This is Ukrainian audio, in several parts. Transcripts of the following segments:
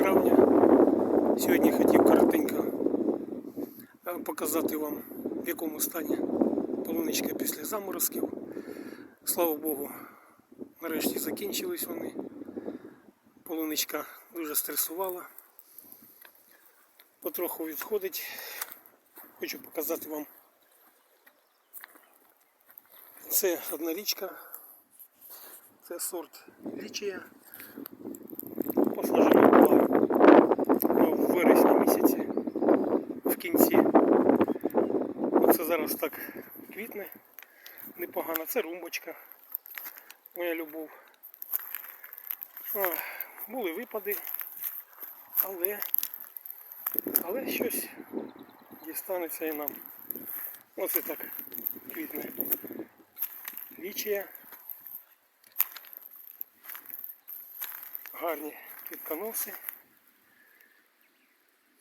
травня. Сьогодні хотів коротенько е, показати вам, в якому стані полуничка після заморозків. Слава Богу, нарешті закінчились вони. Полуничка дуже стресувала. Потроху відходить. Хочу показати вам. Це одна річка. Це сорт лічія. Посаджена була ну, в вересні місяці, в кінці. Оце зараз так квітне, непогано. Це румбочка, моя любов. А, були випади, але, але щось дістанеться і нам. Оце так квітне. Лічія. гарні квітконоси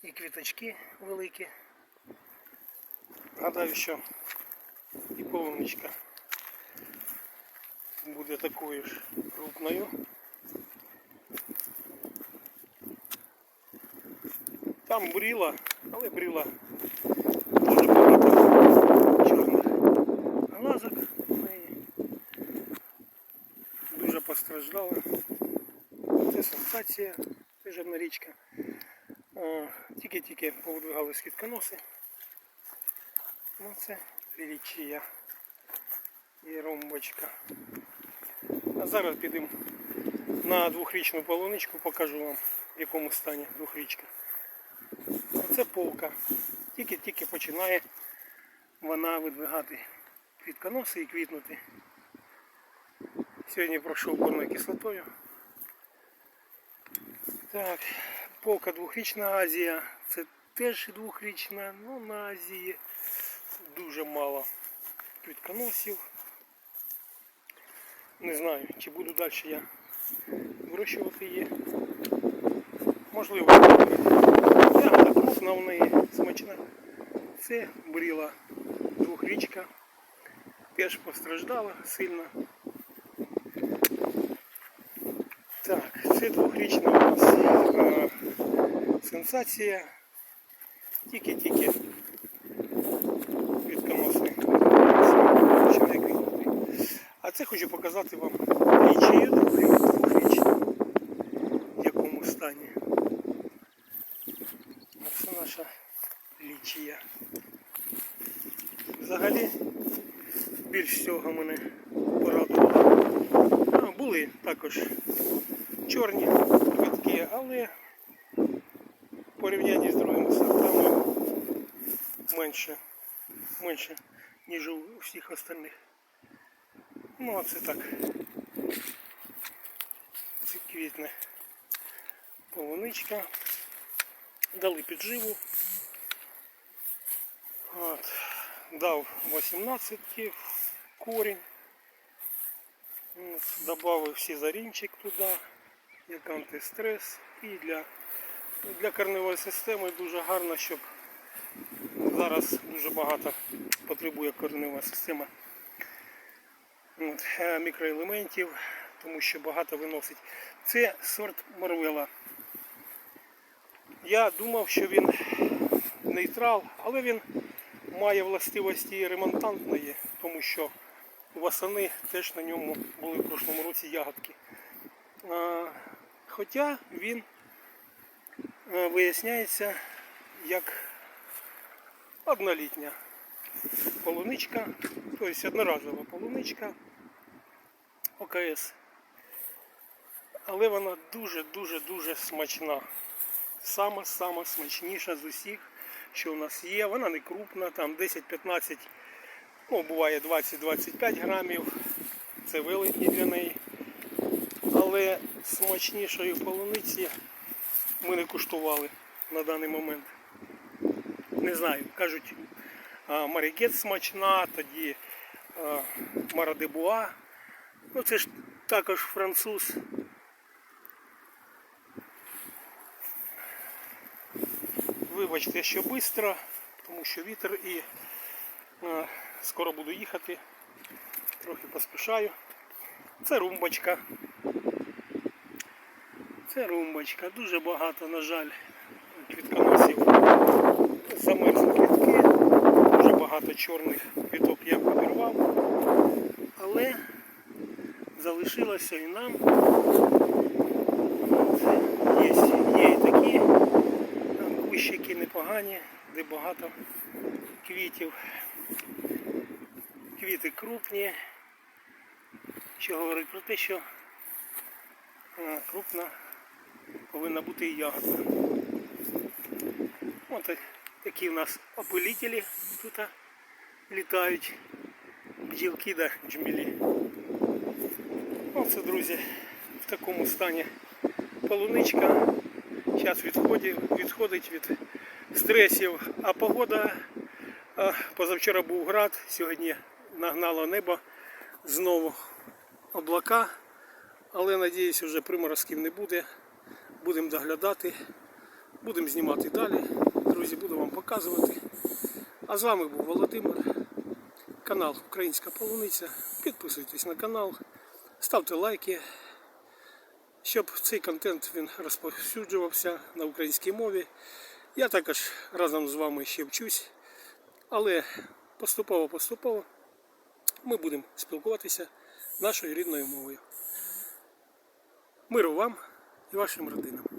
і квіточки великі. Гадаю, що і полуничка буде такою ж крупною. Там бріла, але бріла дуже багато чорних глазок. Дуже постраждала. Це сенсація, це жирна річка. О, Тільки-тільки повидвигались квітконоси. Ну це лілічія і ромбочка. А зараз підемо на двохрічну полуничку, покажу вам в якому стані двохрічка. Оце полка. Тільки-тільки починає вона видвигати квітконоси і квітнути. Сьогодні пройшов борною кислотою. Так, полка двохрічна Азія. Це теж двохрічна, ну на Азії дуже мало квітконосів. Не знаю, чи буду далі я вирощувати її. Можливо, так крупна в неї смачна. Це бріла двохрічка. Теж постраждала сильно. Так, це двохрічна у нас е, сенсація. Тільки-тільки квітконоси починає квітнути. А це хочу показати вам лічію двохрічну, в якому стані. Це наша лічія. Взагалі більш всього мене порадувало. А, були також чорні квитки, але в порівнянні з другими сортами менше, менше, ніж у всіх остальних. Ну а це так. Це квітне полуничка. Дали підживу. От. Дав 18 корінь. Добавив сізарінчик туди, як антистрес і для, для корневої системи дуже гарно, щоб зараз дуже багато потребує корнева система мікроелементів, тому що багато виносить. Це сорт Марвела. Я думав, що він нейтрал, але він має властивості ремонтантної, тому що восени теж на ньому були в прошлому році ягодки. Хоча він е, виясняється як однолітня полуничка, тобто одноразова полуничка ОКС. Але вона дуже-дуже-дуже смачна. Сама-сама смачніша з усіх, що у нас є. Вона не крупна, там 10-15, ну буває 20-25 грамів. Це великий для неї. Але смачнішої полуниці ми не куштували на даний момент. Не знаю, кажуть, а, Марігет смачна, тоді Марадебуа. Ну це ж також француз. Вибачте, що швидко, тому що вітер і а, скоро буду їхати. Трохи поспішаю. Це румбочка. Це румбочка. Дуже багато, на жаль, квітконосів замерзли квітки. Дуже багато чорних квіток я підірвав. Але залишилося і нам. Є, є і такі кущики непогані, де багато квітів. Квіти крупні. Що говорить про те, що е, крупна повинна бути і ягода. Ось такі в нас опилителі тут літають. Бджілки да джмілі. Оце, друзі, в такому стані полуничка. Зараз відходить, відходить від стресів, а погода позавчора був град, сьогодні нагнало небо знову облака, але надіюсь, вже приморозків не буде. Будемо доглядати, будемо знімати далі. Друзі, буду вам показувати. А з вами був Володимир, канал Українська Полуниця. Підписуйтесь на канал, ставте лайки, щоб цей контент він розповсюджувався на українській мові. Я також разом з вами ще вчусь, але поступово-поступово ми будемо спілкуватися нашою рідною мовою. Миру вам і вашим родинам.